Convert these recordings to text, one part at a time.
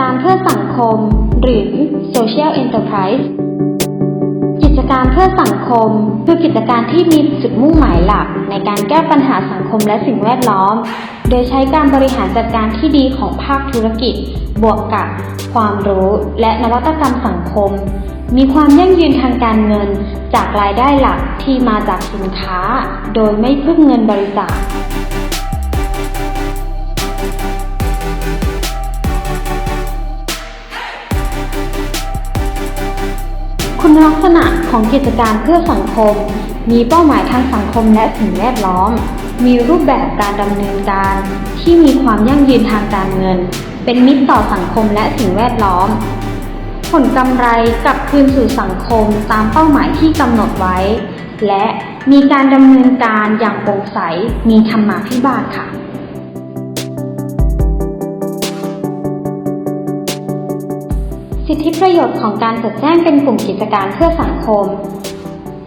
การเพื่อสังคม หรือ Social Enterprise กิจการเพื่อสังคมคือกิจการที่มีจุดมุ่งหมายหลัก ในการแก้ปัญหาสังคมและสิ่งแวดล้อม โดยใช้การบริหารจัดการที่ดีของภาคธุรกิจ บวกกับ ความรู้และนวัตกรรมสังคม มีความยั่งยืนทางการเงิน จากรายได้หลักที่มาจากสินค้า โดยไม่พึ่งเงินบริจาค ลักษณะของกิจการเพื่อสังคม มีเป้าหมายทางสังคมและสิ่งแวดล้อม มีรูปแบบการดำเนินการ ที่มีความยั่งยืนทางการเงิน เป็นมิตรต่อสังคมและสิ่งแวดล้อม ผลกำไรกลับคืนสู่สังคมตามเป้าหมายที่กำหนดไว้ และมีการดำเนินการอย่างโปร่งใส มีธรรมาภิบาลค่ะ สิทธิประโยชน์ของการจดแจ้งเป็นกลุ่มกิจการเพื่อสังคม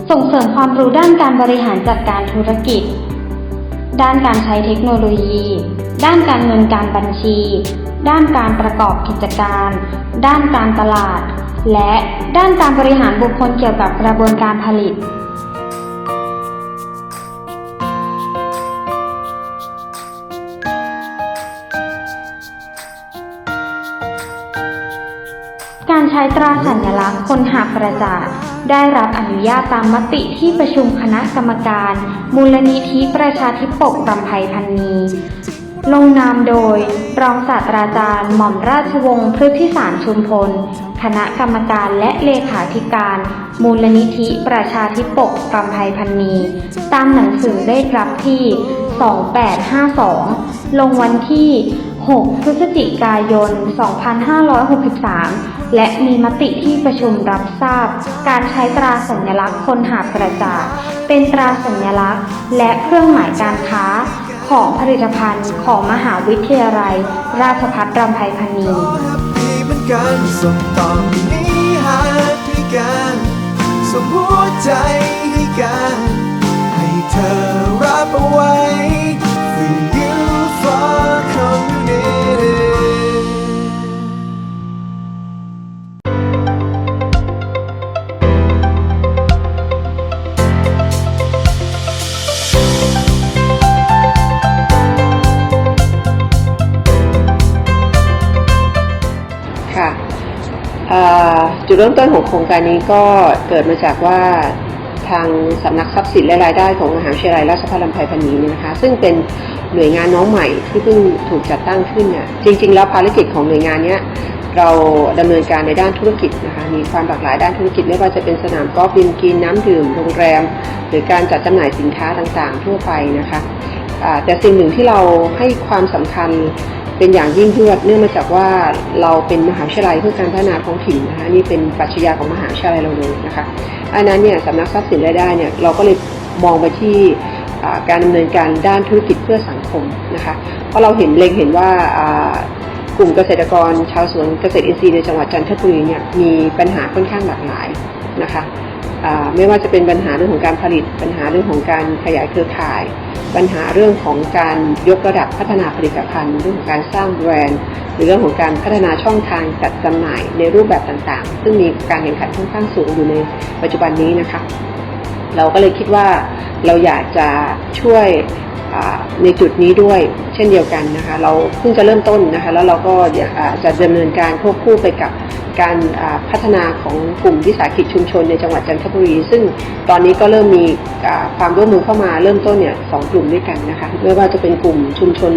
ส่งเสริมความรู้ด้านการบริหารจัดการธุรกิจ ด้านการใช้เทคโนโลยี ด้านการเงินการบัญชี ด้านการประกอบกิจการ ด้านการตลาด และด้านการบริหารบุคคลเกี่ยวกับกระบวนการผลิต ช้ตราสัญลักษณ์คนหาประจาศได้รับอนุญาตตามมติที่ประชุมคณะกรรมการ มูลนิธิประชาธิปกรำไพพันนีลงนามโดย รองศาสตราจารย์ หม่อมราชวงศ์พฤทธิสารชุมพล คณะกรรมการและเลขาธิการ มูลนิธิประชาธิปกรำไพพันนี ตามหนังสือเลขรับที่ 2852 ลงวันที่ 6 พฤศจิกายน 2563 และมีมติที่ประชุมรับทราบ การใช้ตราสัญลักษณ์คนหาประจาศเป็นตราสัญลักษณ์ และเครื่องหมายการค้า ของผลิตภัณฑ์ของมหาวิทยาลัย ราชภัฏรำไพพรรณีแฮปปี้เหมือนกันส่งต่อนี้หาให้กันส่งหัวใจให้กัน จุดเริ่มต้นของโครงการนี้ก็เกิดมาจากว่าทางสำนักทรัพย์สินและรายได้ของมหาวิทยาลัยราชภัฏลำไพพนีนี่นะคะ ซึ่งเป็นหน่วยงานน้องใหม่ที่เพิ่งถูกจัดตั้งขึ้นเนี่ยจริง ๆ แล้วภารกิจของหน่วยงานเนี้ยเราดำเนินการในด้านธุรกิจนะคะมีความหลากหลายด้านธุรกิจไม่ว่าจะเป็นสนามกอล์ฟบินกินน้ำดื่มโรงแรม หรือการจัดจำหน่ายสินค้าต่างๆ ทั่วไปนะคะแต่สิ่งหนึ่งที่เราให้ความสำคัญ เป็นอย่างยิ่งยวดเนื่องมาจากว่าเราเป็นมหาวิทยาลัยเพื่อการพัฒนาท้องถิ่นนะคะนี่เป็นปรัชญาของมหาวิทยาลัยเราเลยนะคะอันนั้นเนี่ยสำนักทรัพย์สินรายได้เนี่ยเราก็เลยมองไปที่การดำเนินการด้านธุรกิจเพื่อสังคมนะคะเพราะเราเห็นเล็งเห็นว่ากลุ่มเกษตรกรชาวสวนเกษตรอินทรีย์ในจังหวัดจันทบุรีเนี่ยมีปัญหาค่อนข้างหลากหลายนะคะไม่ว่าจะเป็นปัญหาเรื่องของการผลิตปัญหาเรื่องของการขยายเครือข่าย ปัญหาเรื่องของการยกระดับพัฒนาผลิตภัณฑ์เรื่องของการสร้างแบรนด์หรือเรื่องของการพัฒนาช่องทางจัดจำหน่ายในรูปแบบต่างๆ ซึ่งมีการแข่งขันค่อนข้างสูงอยู่ในปัจจุบันนี้นะคะ เราก็เลยคิดว่าเราอยากจะช่วย ในจุดนี้ด้วยเช่นเดียวกันนะคะ เราเพิ่งจะเริ่มต้นนะคะ แล้วเราก็จะดำเนินการควบคู่ไปกับการพัฒนาของกลุ่มวิสาหกิจชุมชนในจังหวัดจันทบุรี ซึ่งตอนนี้ก็เริ่มมีความร่วมมือเข้ามาเริ่มต้นเนี่ยสองกลุ่มด้วยกันนะคะไม่ว่าจะเป็นกลุ่มชุมชน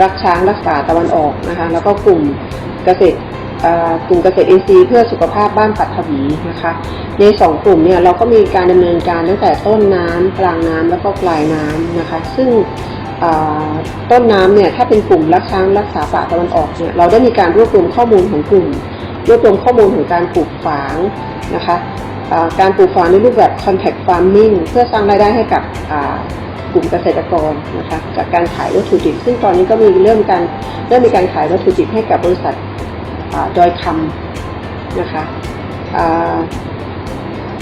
รักช้างรักษาตะวันออกนะคะ แล้วก็กลุ่มเกษตร กลุ่มเกษตรอินทรีย์เพื่อสุขภาพบ้านปัทวีนะคะ ในสองกลุ่มเนี่ยเราก็มีการดำเนินการตั้งแต่ต้นน้ำกลางน้ำแล้วก็ปลายน้ำนะคะ ซึ่งต้นน้ำเนี่ยถ้าเป็นกลุ่มรักช้างรักษาป่าตะวันออกเนี่ยเราได้มีการรวบรวมข้อมูลของกลุ่ม รวบรวมข้อมูลของการปลูกฝางนะคะการปลูกฝางในรูปแบบ contact farming เพื่อสร้างรายได้ให้กับกลุ่มเกษตรกรนะคะจากการขายวัตถุดิบซึ่งตอนนี้ก็มีเริ่มการเริ่มมีการขายวัตถุดิบให้กับบริษัท ดอยคำนะคะ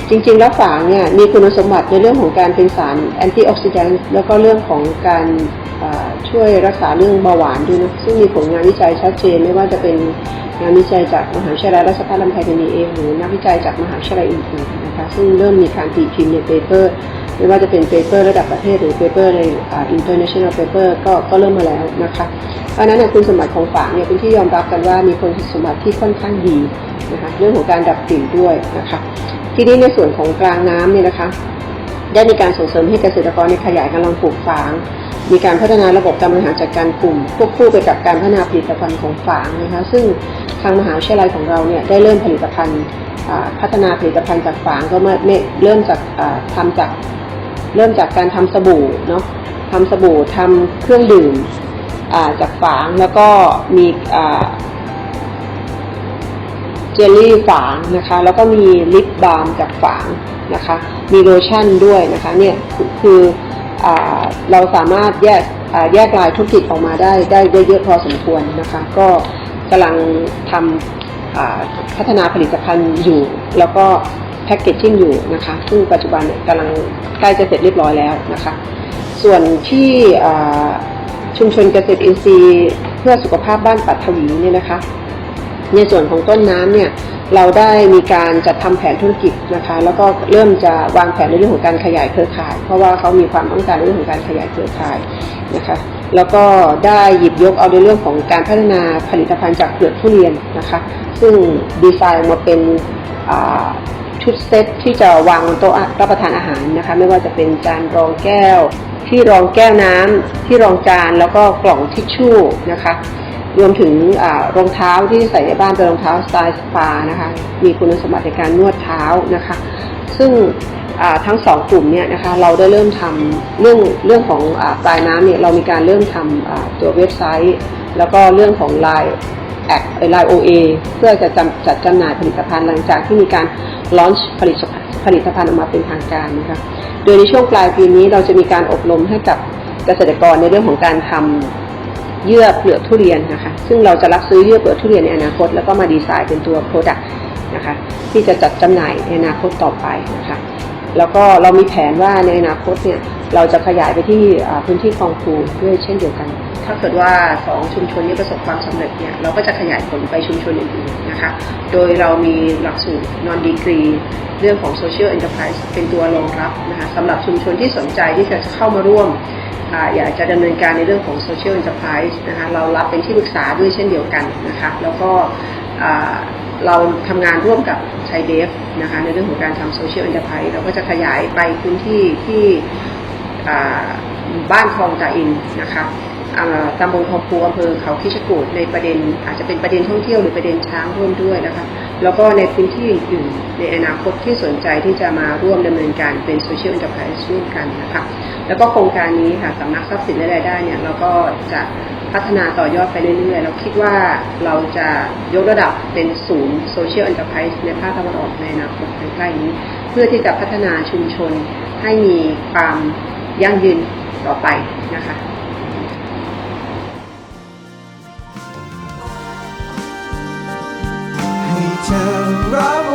จริงๆ แล้วฝางเนี่ยมีคุณสมบัติในเรื่องของการเป็นสารแอนตี้ออกซิแดนต์แล้วก็เรื่องของการช่วยรักษาเรื่องเบาหวานด้วยนะซึ่งมีผลงานวิจัยชัดเจนไม่ว่าจะเป็นงานวิจัยจากมหาวิทยาลัยราชภัฏลำไพพันนีเองหรือนักวิจัยจากมหาวิทยาลัยอื่นๆนะคะซึ่งเริ่มมีการตีพิมพ์ในเปเปอร์ ไม่ว่าจะเป็นเปเปอร์ระดับประเทศหรือเปเปอร์ในอ่า international paper ก็ก็เริ่มมาแล้วนะคะเพราะนั้นเนยคุณสมบัติของฝางเนี่ยเป็นที่ยอมรับกันว่ามีคุณสมบัติที่ค่อนข้างดีนะคะเรื่องของการดับกลิ่นด้วยนะคะทีนี้ในส่วนของกลางน้ำเนี่ยนะคะ ได้มีการส่งเสริมให้เกษตรกรในขยายกำลังปลูกฝางมีการพัฒนาระบบการบริหารจัดการกลุ่มควบคู่ไปกับการพัฒนาผลิตภัณฑ์ของฝางนะคะซึ่งทางมหาวิทยาลัยของเราเนี่ยได้เริ่มผลิตภัณฑ์พัฒนาผลิตภัณฑ์จากฝางก็เมื่เริ่มจากอ่าทำจาก เริ่มจากการทำสบู่เนาะทำสบู่ทำเครื่องดื่มาจากฝางแล้วก็มีเจลลี่ฝางนะคะ แล้วก็มีลิปบาล์มจากฝางนะคะ มีโลชั่นด้วยนะคะเนี่ยคืออเราสามารถแยกแยกลายธุรกิจออกมาได้ได้เยอะพอสมควรนะคะ ก็กำลังทำพัฒนาผลิตภัณฑ์อยู่ แล้วก็ แพ็กเกจจิ้งอยู่นะคะซึ่งปัจจุบันกำลังใกล้จะเสร็จเรียบร้อยแล้วนะคะ ส่วนที่ชุมชนเกษตรอินทรีย์เพื่อสุขภาพบ้านปัตถวีเนี่ยนะคะ ในส่วนของต้นน้ำเนี่ยเราได้มีการจัดทำแผนธุรกิจนะคะ แล้วก็เริ่มจะวางแผนในเรื่องของการขยายเครือข่าย เพราะว่าเขามีความต้องการในเรื่องของการขยายเครือข่ายนะคะ แล้วก็ได้หยิบยกเอาในเรื่องของการพัฒนาผลิตภัณฑ์จากเปลือกทุเรียนนะคะ ซึ่งดีไซน์มาเป็น ชุดเซตที่จะวางบนโต๊ะรับประทานอาหารนะคะ ไม่ว่าจะเป็นจานรองแก้ว ที่รองแก้วน้ำที่รองจานแล้วก็กล่องทิชชู่นะคะ รวมถึงรองเท้าที่ใส่ในบ้านเป็นรองเท้าสไตล์สปานะคะ มีคุณสมบัติในการนวดเท้านะคะ ซึ่งทั้งสองกลุ่มเนี่ยนะคะเราได้เริ่มทำเรื่องเรื่องของปลายน้ำเนี่ยเรามีการเริ่มทำอ่าตัวเว็บไซต์ แล้วก็เรื่องของ Line แอ ดไลโอเอเพื่อจะจ,จัดจำหน่ายผลิตภัณฑ์หลังจากที่มีการลอนช์ผลิตผลิตภัณฑ์ออกมาเป็นทางการนะคะโดยในช่วงปลายปีนี้เราจะมีการอบรมให้กับเกษตรกรในเรื่องของการทำเยื่อเปลือกทุเรียนนะคะ ซึ่งเราจะรับซื้อเยื่อเปลือกทุเรียนในอนาคต แล้วก็มาดีไซน์เป็นตัว Product นะคะที่จะจัดจำหน่ายในอนาคตต่อไปนะคะ แล้วก็เรามีแผนว่าในอนาคตเนี่ย เราจะขยายไปที่พื้นที่คลองคูด้วยเช่นเดียวกัน ถ้าเกิดว่าสองชุมชนนี้ประสบความสำเร็จเนี่ยเราก็จะขยายผลไปชุมชนอื่นๆนะคะ โดยเรามีหลักสูตร non degree เรื่องของ social enterprise เป็นตัวรองรับนะคะสำหรับชุมชนที่สนใจที่จะเข้ามาร่วมอยากจะดำเนินการในเรื่องของ Social Enterprise นะคะเรารับเป็นที่ปรึกษาด้วยเช่นเดียวกันนะคะแล้วก็เราทำงานร่วมกับชัยเดฟนะคะในเรื่องของการทำ Social Enterprise เราก็จะขยายไปพื้นที่ที่ บ้านคลองตาอินนะคะตำบลคลองพูอำเภอเขาคิชกูดในประเด็นอาจจะเป็นประเด็นท่องเที่ยวหรือประเด็นช้างร่วมด้วยนะคะแล้วก็ในพื้นที่อื่นในอนาคตที่สนใจที่จะมาร่วมดำเนินการเป็น Social Enterprise ร่วมกันนะคะแล้วก็โครงการนี้ค่ะสำนักทรัพย์สินและรายได้เนี่ยเราก็จะพัฒนาต่อยอดไปเรื่อยๆ เราคิดว่าเราจะยกระดับเป็นศูนย์โซเชียล n อน r p r i s e ในภาคตะวันออกในอนาคตใกล้ๆนี้ เพื่อที่จะพัฒนาชุมชนให้มีความ ยั่งยืนต่อไปนะคะให้เธอรับ